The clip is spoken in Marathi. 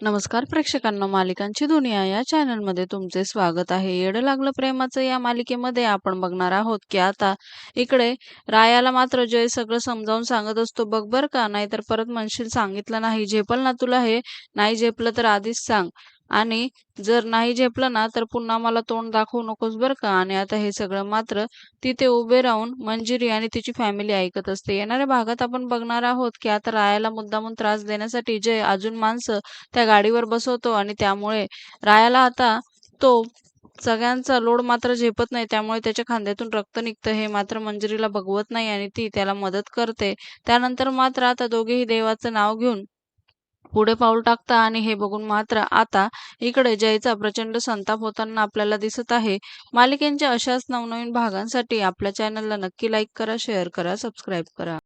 नमस्कार प्रेक्षकांना मालिकांची दुनिया या चॅनलमध्ये तुमचे स्वागत आहे. येडं लागलं प्रेमाचं या मालिकेमध्ये आपण बघणार आहोत की आता इकडे रायाला मात्र जय सगळं समजावून सांगत असतो बघ बर का नाहीतर परत म्हणशील सांगितलं नाही झेपल ना तुला हे नाही झेपलं तर आधीच सांग. आणि जर नाही झेपलं ना तर पुन्हा मला तोंड दाखवू नकोस बरं का? आणि आता हे सगळं मात्र तिथे उभे राहून मंजिरी आणि तिची फॅमिली ऐकत असते. येणाऱ्या भागात आपण बघणार आहोत की आता रायाला मुद्दामून त्रास देण्यासाठी जय अजून माणसं त्या गाडीवर बसवतो आणि त्यामुळे रायाला आता तो सगळ्यांचा लोड मात्र झेपत नाही. त्यामुळे त्याच्या खांद्यातून रक्त निघतं. हे मात्र मंजिरीला बघवत नाही आणि ती त्याला मदत करते. त्यानंतर मात्र आता दोघेही देवाचं नाव घेऊन पुढे पाऊल टाकता आणि हे बघून मात्र आता इकडे जयचा प्रचंड संताप होताना आपल्याला दिसत आहे. मालिकेंच्या अशाच नवनवीन भागांसाठी आपल्या चॅनलला नक्की लाईक करा शेअर करा सबस्क्राईब करा.